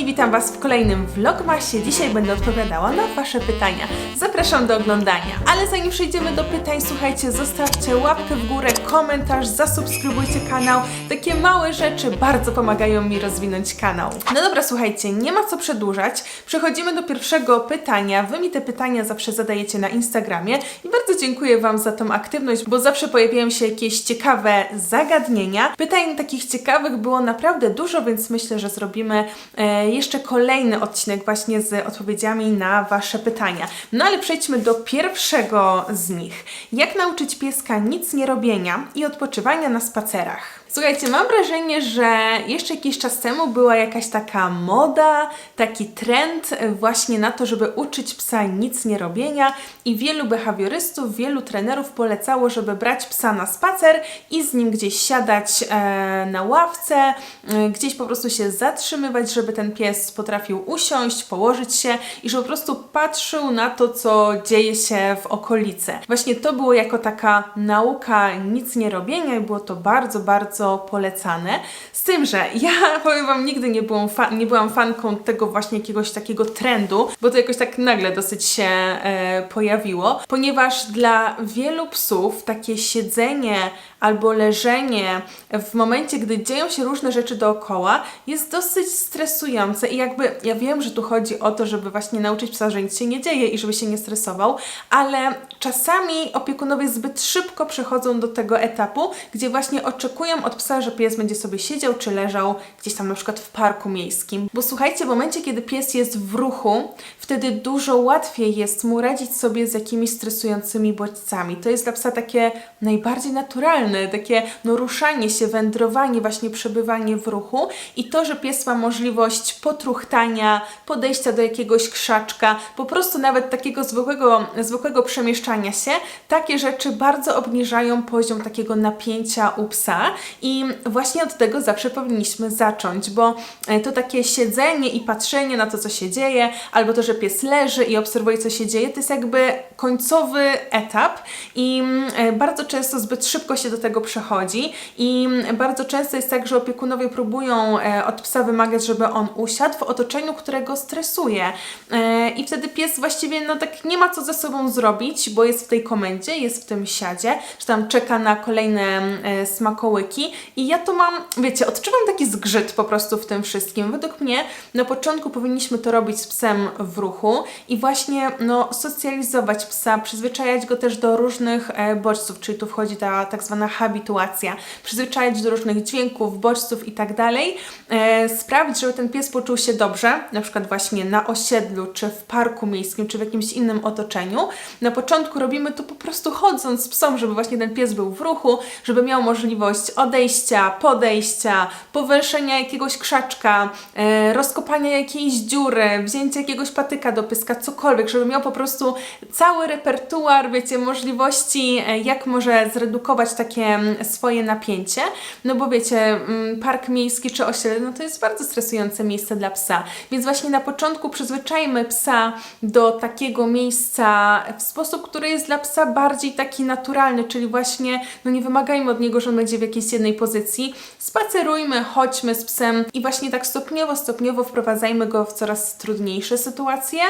kochani, witam Was w kolejnym vlogmasie. Dzisiaj będę odpowiadała na Wasze pytania. Zapraszam do oglądania. Ale zanim przejdziemy do pytań, słuchajcie, zostawcie łapkę w górę, komentarz, zasubskrybujcie kanał. Takie małe rzeczy bardzo pomagają mi rozwinąć kanał. No dobra, słuchajcie, nie ma co przedłużać. Przechodzimy do pierwszego pytania. Wy mi te pytania zawsze zadajecie na Instagramie i bardzo dziękuję Wam za tą aktywność, bo zawsze pojawiają się jakieś ciekawe zagadnienia. Pytań takich ciekawych było naprawdę dużo, więc myślę, że zrobimy e, jeszcze kolejny odcinek właśnie z odpowiedziami na Wasze pytania. No ale przejdźmy do pierwszego z nich. Jak nauczyć pieska nic nie robienia i odpoczywania na spacerach? Słuchajcie, mam wrażenie, że jeszcze jakiś czas temu była jakaś taka moda, taki trend właśnie na to, żeby uczyć psa nic nie robienia i wielu behawiorystów, wielu trenerów polecało, żeby brać psa na spacer i z nim gdzieś siadać e, na ławce, e, gdzieś po prostu się zatrzymywać, żeby ten pies potrafił usiąść, położyć się i żeby po prostu patrzył na to, co dzieje się w okolicy. Właśnie to było jako taka nauka nic nie robienia i było to bardzo, bardzo polecane. Z tym, że ja powiem Wam, nigdy nie byłam, fa- nie byłam fanką tego właśnie jakiegoś takiego trendu, bo to jakoś tak nagle dosyć się e, pojawiło, ponieważ dla wielu psów takie siedzenie albo leżenie w momencie, gdy dzieją się różne rzeczy dookoła, jest dosyć stresujące i jakby ja wiem, że tu chodzi o to, żeby właśnie nauczyć psa, że nic się nie dzieje i żeby się nie stresował, ale czasami opiekunowie zbyt szybko przechodzą do tego etapu, gdzie właśnie oczekują od psa, że pies będzie sobie siedział czy leżał gdzieś tam na przykład w parku miejskim. Bo słuchajcie, w momencie, kiedy pies jest w ruchu, wtedy dużo łatwiej jest mu radzić sobie z jakimiś stresującymi bodźcami. To jest dla psa takie najbardziej naturalne, takie no, ruszanie się, wędrowanie, właśnie przebywanie w ruchu i to, że pies ma możliwość potruchtania, podejścia do jakiegoś krzaczka, po prostu nawet takiego zwykłego, zwykłego przemieszczania się, takie rzeczy bardzo obniżają poziom takiego napięcia u psa i właśnie od tego zawsze powinniśmy zacząć, bo e, to takie siedzenie i patrzenie na to, co się dzieje, albo to, że pies leży i obserwuje, co się dzieje, to jest jakby końcowy etap i mm, e, bardzo często zbyt szybko się do tego przechodzi. I bardzo często jest tak, że opiekunowie próbują e, od psa wymagać, żeby on usiadł w otoczeniu, którego stresuje. E, i wtedy pies właściwie no tak nie ma co ze sobą zrobić, bo jest w tej komendzie, jest w tym siadzie, czy tam czeka na kolejne e, smakołyki. I ja to mam, wiecie, odczuwam taki zgrzyt po prostu w tym wszystkim. Według mnie na początku powinniśmy to robić z psem w ruchu i właśnie no, socjalizować psa, przyzwyczajać go też do różnych bodźców, czyli tu wchodzi ta tak zwana habituacja, przyzwyczajać do różnych dźwięków, bodźców i tak dalej, e, sprawić, żeby ten pies poczuł się dobrze, na przykład właśnie na osiedlu, czy w parku miejskim, czy w jakimś innym otoczeniu. Na początku robimy to po prostu chodząc z psom, żeby właśnie ten pies był w ruchu, żeby miał możliwość odejścia, podejścia, powęszenia jakiegoś krzaczka, e, rozkopania jakiejś dziury, wzięcia jakiegoś patyka do pyska, cokolwiek, żeby miał po prostu cały repertuar, wiecie, możliwości, e, jak może zredukować takie mm, swoje napięcie, no bo wiecie, mm, park miejski czy osiedle, no to jest bardzo stresujące miejsce dla psa, więc właśnie na początku przyzwyczajmy psa do takiego miejsca w sposób, który jest dla psa bardziej taki naturalny, czyli właśnie, no nie wymagajmy od niego, że on będzie w jakiejś jednej pozycji, spacerujmy, chodźmy z psem i właśnie tak stopniowo, stopniowo wprowadzajmy go w coraz trudniejsze sytuacje.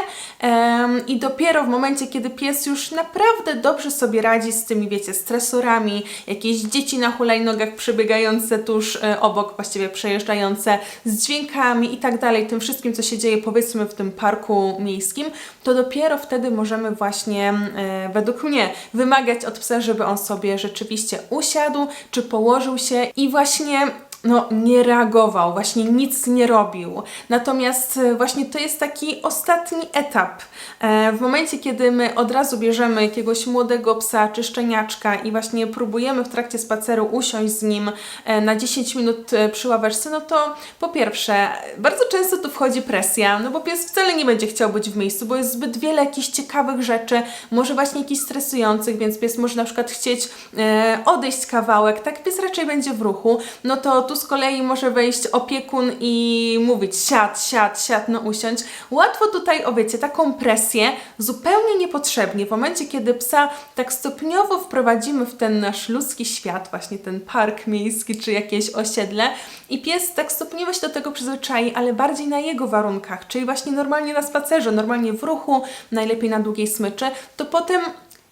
Em, i dopiero w momencie, kiedy pies już naprawdę dobrze sobie radzi z tymi, wiecie, stresorami, jakieś dzieci na hulajnogach przebiegające tuż e, obok, właściwie przejeżdżające z dźwiękami i tak dalej, tym wszystkim, co się dzieje powiedzmy w tym parku miejskim, to dopiero wtedy możemy właśnie, e, według mnie, wymagać od psa, żeby on sobie rzeczywiście usiadł, czy położył się i właśnie no, nie reagował, właśnie nic nie robił. Natomiast e, właśnie to jest taki ostatni etap. E, w momencie, kiedy my od razu bierzemy jakiegoś młodego psa czy szczeniaczka i właśnie próbujemy w trakcie spaceru usiąść z nim e, na 10 minut przy ławeczce, no to po pierwsze, bardzo często tu wchodzi presja, no bo pies wcale nie będzie chciał być w miejscu, bo jest zbyt wiele jakichś ciekawych rzeczy, może właśnie jakichś stresujących, więc pies może na przykład chcieć odejść kawałek, tak pies raczej będzie w ruchu, no to tu z kolei może wejść opiekun i mówić siad, siad, siad, no usiądź. Łatwo tutaj, o wiecie, taką presję zupełnie niepotrzebnie. W momencie, kiedy psa tak stopniowo wprowadzimy w ten nasz ludzki świat, właśnie ten park miejski czy jakieś osiedle i pies tak stopniowo się do tego przyzwyczai, ale bardziej na jego warunkach, czyli właśnie normalnie na spacerze, normalnie w ruchu, najlepiej na długiej smyczy, to potem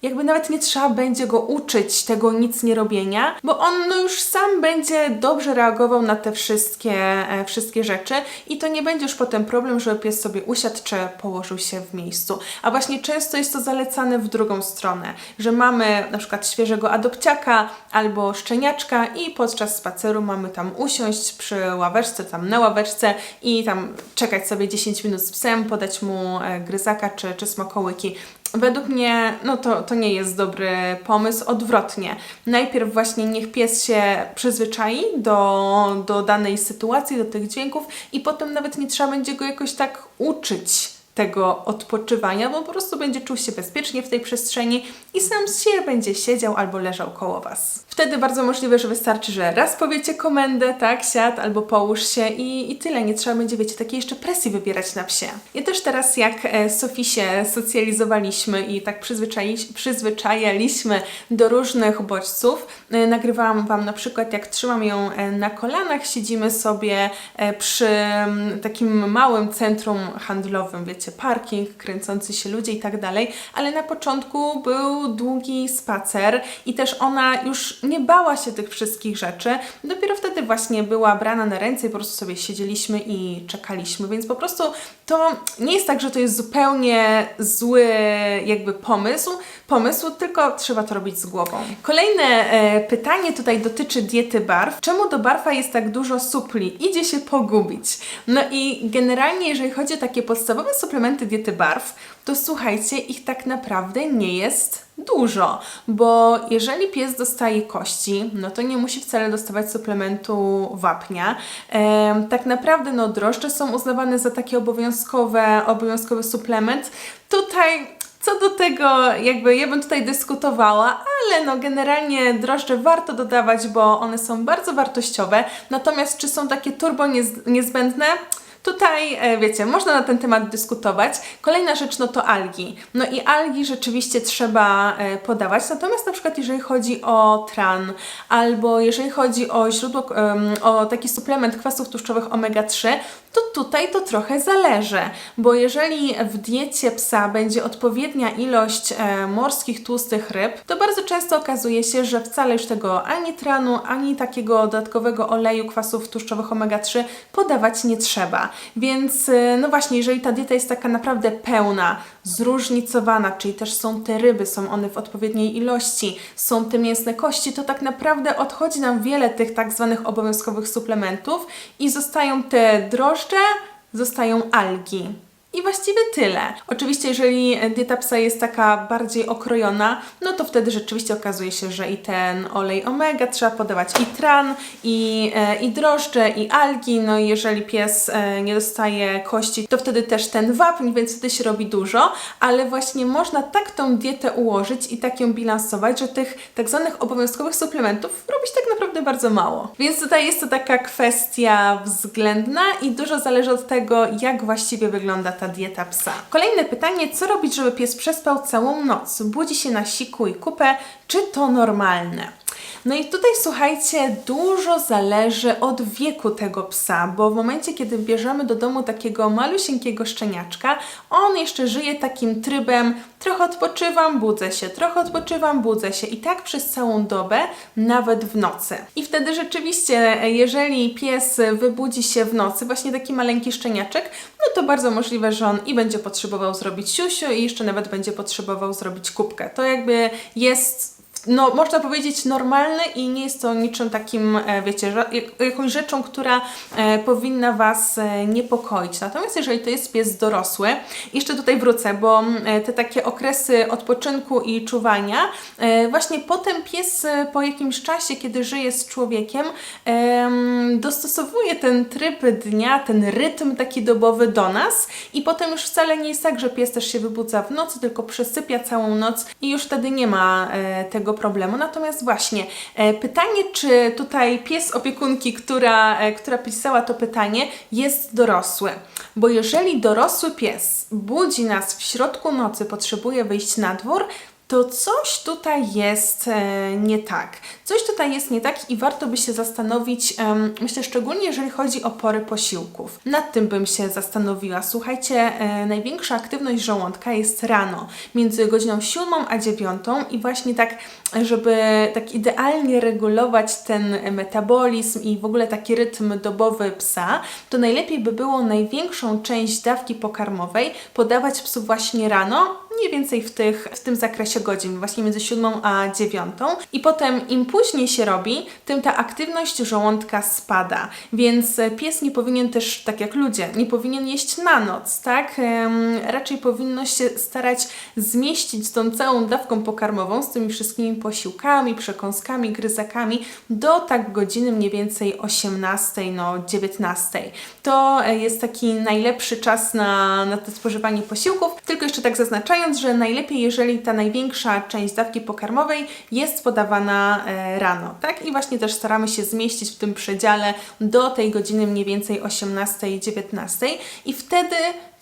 jakby nawet nie trzeba będzie go uczyć tego nic nie robienia, bo on no już sam będzie dobrze reagował na te wszystkie, e, wszystkie rzeczy i to nie będzie już potem problem, żeby pies sobie usiadł czy położył się w miejscu. A właśnie często jest to zalecane w drugą stronę, że mamy na przykład świeżego adopciaka albo szczeniaczka i podczas spaceru mamy tam usiąść przy ławeczce, tam na ławeczce i tam czekać sobie 10 minut z psem, podać mu e, gryzaka czy, czy smakołyki. Według mnie, no to, to nie jest dobry pomysł, odwrotnie. Najpierw właśnie niech pies się przyzwyczai do, do danej sytuacji, do tych dźwięków i potem nawet nie trzeba będzie go jakoś tak uczyć tego odpoczywania, bo po prostu będzie czuł się bezpiecznie w tej przestrzeni i sam siebie będzie siedział albo leżał koło Was. Wtedy bardzo możliwe, że wystarczy, że raz powiecie komendę, tak, siad albo połóż się i, i tyle. Nie trzeba będzie, wiecie, takiej jeszcze presji wybierać na psie. Ja też teraz, jak e, Sofii się socjalizowaliśmy i tak przyzwyczajaliśmy do różnych bodźców, e, nagrywałam Wam na przykład, jak trzymam ją e, na kolanach, siedzimy sobie przy takim małym centrum handlowym, wiecie, parking, kręcący się ludzie i tak dalej, ale na początku był długi spacer i też ona już nie bała się tych wszystkich rzeczy. Dopiero wtedy właśnie była brana na ręce i po prostu sobie siedzieliśmy i czekaliśmy, więc po prostu to nie jest tak, że to jest zupełnie zły jakby pomysł, pomysł, tylko trzeba to robić z głową. Kolejne e, pytanie tutaj dotyczy diety barw. Czemu do barwa jest tak dużo supli? Idzie się pogubić. No i generalnie, jeżeli chodzi o takie podstawowe suplementy diety barw, to słuchajcie, ich tak naprawdę nie jest dużo, bo jeżeli pies dostaje kości, no to nie musi wcale dostawać suplementu wapnia. Tak naprawdę no drożdże są uznawane za taki obowiązkowe, obowiązkowy suplement. Tutaj co do tego, jakby ja bym tutaj dyskutowała, ale no generalnie drożdże warto dodawać, bo one są bardzo wartościowe. Natomiast czy są takie turbo niez- niezbędne? Tutaj, e, wiecie, można na ten temat dyskutować. Kolejna rzecz, no to algi. No i algi rzeczywiście trzeba e, podawać, natomiast na przykład jeżeli chodzi o tran, albo jeżeli chodzi o źródło, o taki suplement kwasów tłuszczowych omega-3, to tutaj to trochę zależy, bo jeżeli w diecie psa będzie odpowiednia ilość e, morskich tłustych ryb, to bardzo często okazuje się, że wcale już tego ani tranu, ani takiego dodatkowego oleju kwasów tłuszczowych omega-3 podawać nie trzeba. Więc e, no właśnie, jeżeli ta dieta jest taka naprawdę pełna, zróżnicowana, czyli też są te ryby, są one w odpowiedniej ilości, są te mięsne kości, to tak naprawdę odchodzi nam wiele tych tak zwanych obowiązkowych suplementów i zostają te drożdże, zostają algi. I właściwie tyle. Oczywiście, jeżeli dieta psa jest taka bardziej okrojona, no to wtedy rzeczywiście okazuje się, że i ten olej omega trzeba podawać i tran, i, e, i drożdże, i algi. No i jeżeli pies e, nie dostaje kości, to wtedy też ten wapń, więc wtedy się robi dużo, ale właśnie można tak tą dietę ułożyć i tak ją bilansować, że tych tak zwanych obowiązkowych suplementów robić tak naprawdę bardzo mało. Więc tutaj jest to taka kwestia względna i dużo zależy od tego, jak właściwie wygląda ta dieta psa. Kolejne pytanie, co robić, żeby pies przespał całą noc? Budzi się na siku i kupę, czy to normalne? No i tutaj słuchajcie, dużo zależy od wieku tego psa, bo w momencie, kiedy bierzemy do domu takiego malusieńkiego szczeniaczka, on jeszcze żyje takim trybem trochę odpoczywam, budzę się, trochę odpoczywam, budzę się i tak przez całą dobę, nawet w nocy. I wtedy rzeczywiście, jeżeli pies wybudzi się w nocy, właśnie taki maleńki szczeniaczek, no to bardzo możliwe, że on i będzie potrzebował zrobić siusiu i jeszcze nawet będzie potrzebował zrobić kubkę. To jakby jest no, można powiedzieć normalne i nie jest to niczym takim, e, wiecie, jakąś rzeczą, która e, powinna Was e, niepokoić. Natomiast jeżeli to jest pies dorosły, jeszcze tutaj wrócę, bo mm, te takie okresy odpoczynku i czuwania, właśnie potem pies po jakimś czasie, kiedy żyje z człowiekiem, em, dostosowuje ten tryb dnia, ten rytm taki dobowy do nas i potem już wcale nie jest tak, że pies też się wybudza w nocy, tylko przesypia całą noc i już wtedy nie ma tego problemu. Natomiast właśnie e, pytanie, czy tutaj pies opiekunki, która, e, która pisała to pytanie, jest dorosły. Bo jeżeli dorosły pies budzi nas w środku nocy, potrzebuje wyjść na dwór, to coś tutaj jest e, nie tak. Coś tutaj jest nie tak i warto by się zastanowić, em, myślę szczególnie jeżeli chodzi o pory posiłków. Nad tym bym się zastanowiła. Słuchajcie, e, największa aktywność żołądka jest rano, między godziną 7 a 9 i właśnie tak, żeby tak idealnie regulować ten metabolizm i w ogóle taki rytm dobowy psa, to najlepiej by było największą część dawki pokarmowej podawać psu właśnie rano, mniej więcej w, tych, w tym zakresie godzin, właśnie między 7 a 9. I potem im później się robi, tym ta aktywność żołądka spada. Więc e, pies nie powinien też, tak jak ludzie, nie powinien jeść na noc, tak? Raczej powinno się starać zmieścić tą całą dawką pokarmową z tymi wszystkimi posiłkami, przekąskami, gryzakami do tak godziny mniej więcej 18, no 19. To e, jest taki najlepszy czas na, na to spożywanie posiłków. Tylko jeszcze tak zaznaczając, że najlepiej, jeżeli ta największa część dawki pokarmowej jest podawana e, rano, tak? I właśnie też staramy się zmieścić w tym przedziale do tej godziny mniej więcej 18-19 i wtedy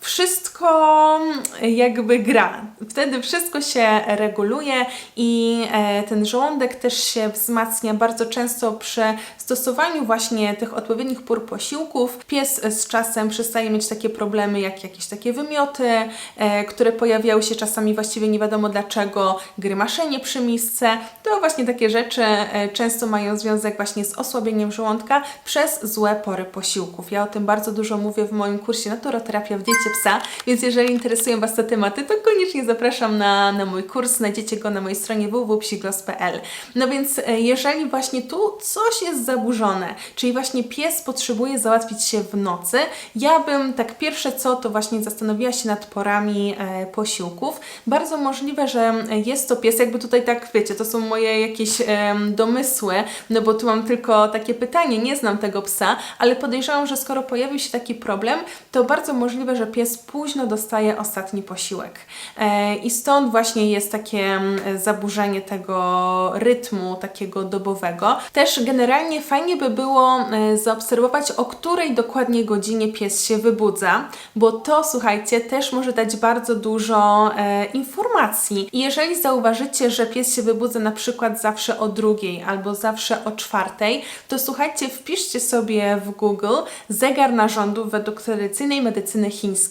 wszystko jakby gra. Wtedy wszystko się reguluje i e, ten żołądek też się wzmacnia bardzo często przy stosowaniu właśnie tych odpowiednich pór posiłków. Pies z czasem przestaje mieć takie problemy jak jakieś takie wymioty, e, które pojawiały się czasami właściwie nie wiadomo dlaczego, grymaszenie przy misce. To właśnie takie rzeczy e, często mają związek właśnie z osłabieniem żołądka przez złe pory posiłków. Ja o tym bardzo dużo mówię w moim kursie Naturoterapia w diecie psa, więc jeżeli interesują Was te tematy, to koniecznie zapraszam na, na mój kurs. Znajdziecie go na mojej stronie www.psiglos.pl. No więc e, jeżeli właśnie tu coś jest zaburzone, czyli właśnie pies potrzebuje załatwić się w nocy, ja bym tak pierwsze co, to właśnie zastanowiła się nad porami e, posiłków. Bardzo możliwe, że jest to pies, jakby tutaj tak, wiecie, to są moje jakieś em, domysły, no bo tu mam tylko takie pytanie, nie znam tego psa, ale podejrzewam, że skoro pojawił się taki problem, to bardzo możliwe, że pies późno dostaje ostatni posiłek. E, I stąd właśnie jest takie mm, zaburzenie tego rytmu takiego dobowego. Też generalnie fajnie by było e, zaobserwować, o której dokładnie godzinie pies się wybudza, bo to, słuchajcie, też może dać bardzo dużo e, informacji. I jeżeli zauważycie, że pies się wybudza na przykład zawsze o drugiej albo zawsze o czwartej, to słuchajcie, wpiszcie sobie w Google zegar narządów według tradycyjnej medycyny chińskiej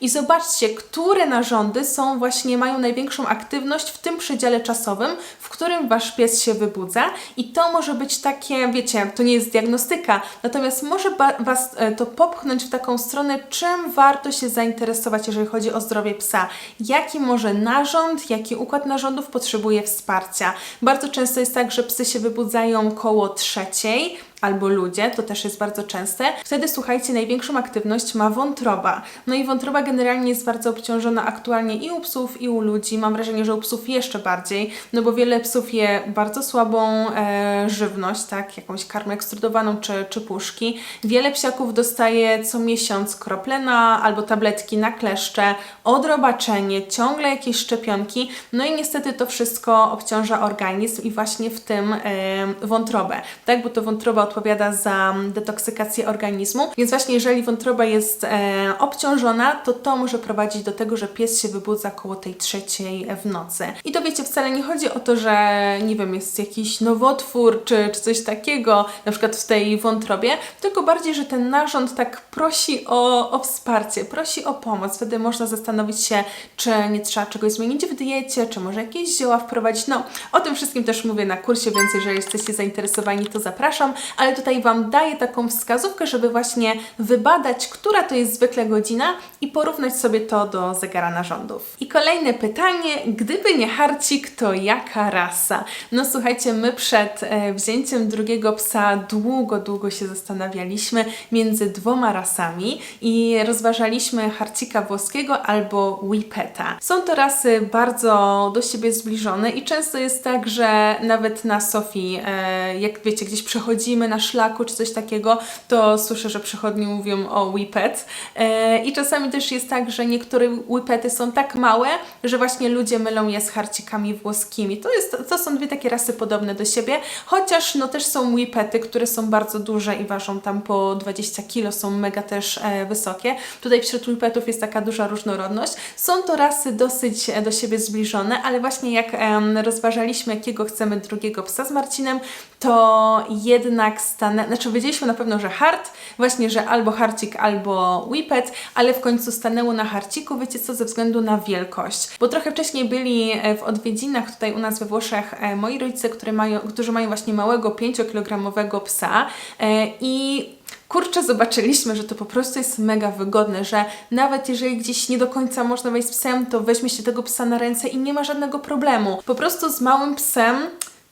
i zobaczcie, które narządy są właśnie, mają największą aktywność w tym przedziale czasowym, w którym Wasz pies się wybudza i to może być takie, wiecie, to nie jest diagnostyka, natomiast może Was e, to popchnąć w taką stronę, czym warto się zainteresować, jeżeli chodzi o zdrowie psa. Jaki może narząd, jaki układ narządów potrzebuje wsparcia. Bardzo często jest tak, że psy się wybudzają koło trzeciej, albo ludzie, to też jest bardzo częste. Wtedy słuchajcie, największą aktywność ma wątroba. No i wątroba generalnie jest bardzo obciążona aktualnie i u psów, i u ludzi. Mam wrażenie, że u psów jeszcze bardziej, no bo wiele psów je bardzo słabą e, żywność, tak, jakąś karmę ekstrudowaną czy, czy puszki. Wiele psiaków dostaje co miesiąc krople na albo tabletki na kleszcze, odrobaczenie, ciągle jakieś szczepionki. No i niestety to wszystko obciąża organizm i właśnie w tym e, wątrobę, tak, bo to wątroba odpowiada za detoksykację organizmu. Więc właśnie jeżeli wątroba jest e, obciążona, to to może prowadzić do tego, że pies się wybudza koło tej trzeciej w nocy. I to wiecie, wcale nie chodzi o to, że nie wiem, jest jakiś nowotwór czy, czy coś takiego, na przykład w tej wątrobie, tylko bardziej, że ten narząd tak prosi o, o wsparcie, prosi o pomoc. Wtedy można zastanowić się, czy nie trzeba czegoś zmienić w diecie, czy może jakieś zioła wprowadzić. No, o tym wszystkim też mówię na kursie, więc jeżeli jesteście zainteresowani, to zapraszam ale tutaj Wam daję taką wskazówkę, żeby właśnie wybadać, która to jest zwykle godzina i porównać sobie to do zegara narządów. I kolejne pytanie, gdyby nie harcik, to jaka rasa? No słuchajcie, my przed e, wzięciem drugiego psa długo, długo się zastanawialiśmy między dwoma rasami i rozważaliśmy harcika włoskiego albo whippeta. Są to rasy bardzo do siebie zbliżone i często jest tak, że nawet na Sofii, e, jak wiecie, gdzieś przechodzimy na szlaku czy coś takiego, to słyszę, że przechodni mówią o whippet. E, I czasami też jest tak, że niektóre whippety są tak małe, że właśnie ludzie mylą je z harcikami włoskimi. To, jest, to są dwie takie rasy podobne do siebie, chociaż no też są whippety, które są bardzo duże i ważą tam po 20 kg, są mega też e, wysokie. Tutaj wśród whippetów jest taka duża różnorodność. Są to rasy dosyć e, do siebie zbliżone, ale właśnie jak rozważaliśmy, jakiego chcemy drugiego psa z Marcinem, to jednak stanę, znaczy wiedzieliśmy na pewno, że hard, właśnie, że albo harcik, albo whippet, ale w końcu stanęło na harciku, wiecie co, ze względu na wielkość. Bo trochę wcześniej byli e, w odwiedzinach tutaj u nas we Włoszech e, moi rodzice, które mają, którzy mają właśnie małego 5-kilogramowego psa e, i Kurczę, zobaczyliśmy, że to po prostu jest mega wygodne, że nawet jeżeli gdzieś nie do końca można wejść z psem, to weźmie się tego psa na ręce i nie ma żadnego problemu. Po prostu z małym psem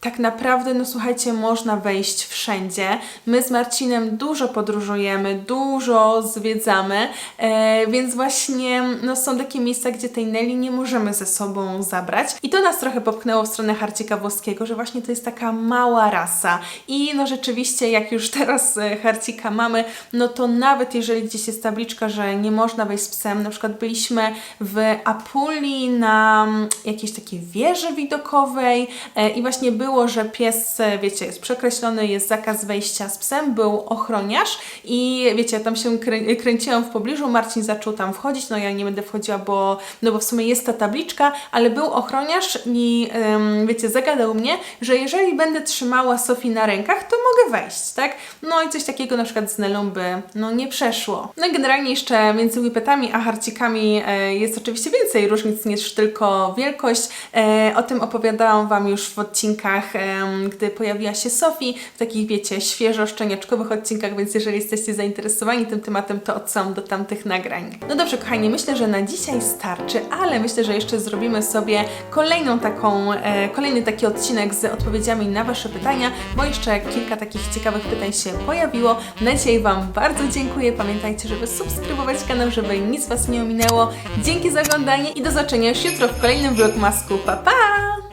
tak naprawdę, no słuchajcie, można wejść wszędzie. My z Marcinem dużo podróżujemy, dużo zwiedzamy, e, więc właśnie no, są takie miejsca, gdzie tej Nelly nie możemy ze sobą zabrać. I to nas trochę popchnęło w stronę harcika włoskiego, że właśnie to jest taka mała rasa. I no rzeczywiście, jak już teraz e, harcika mamy, no to nawet jeżeli gdzieś jest tabliczka, że nie można wejść z psem, na przykład byliśmy w Apulii na mm, jakiejś takiej wieży widokowej e, i właśnie było, że pies, wiecie, jest przekreślony, jest zakaz wejścia z psem, był ochroniarz i wiecie, tam się krę kręciłam w pobliżu, Marcin zaczął tam wchodzić, no ja nie będę wchodziła, bo, no bo w sumie jest ta tabliczka, ale był ochroniarz i em, wiecie, zagadał mnie, że jeżeli będę trzymała Sofii na rękach, to mogę wejść, tak? No i coś takiego na przykład z Nelą by, no nie przeszło. No i generalnie jeszcze między whippetami a harcikami e, jest oczywiście więcej różnic niż tylko wielkość. E, o tym opowiadałam Wam już w odcinkach, em, gdy pojawiła się Sofii, w takich wiecie, świeżo szczeniaczkowych odcinkach, więc jeżeli jesteście zainteresowani tym tematem, to odsyłam do tamtych nagrań. No dobrze, kochani, myślę, że na dzisiaj starczy, ale myślę, że jeszcze zrobimy sobie kolejną taką, e, kolejny taki odcinek z odpowiedziami na Wasze pytania, bo jeszcze kilka takich ciekawych pytań się pojawiło. Na dzisiaj Wam bardzo dziękuję. Pamiętajcie, żeby subskrybować kanał, żeby nic Was nie ominęło. Dzięki za oglądanie i do zobaczenia już jutro w kolejnym vlogmasku. Pa, pa!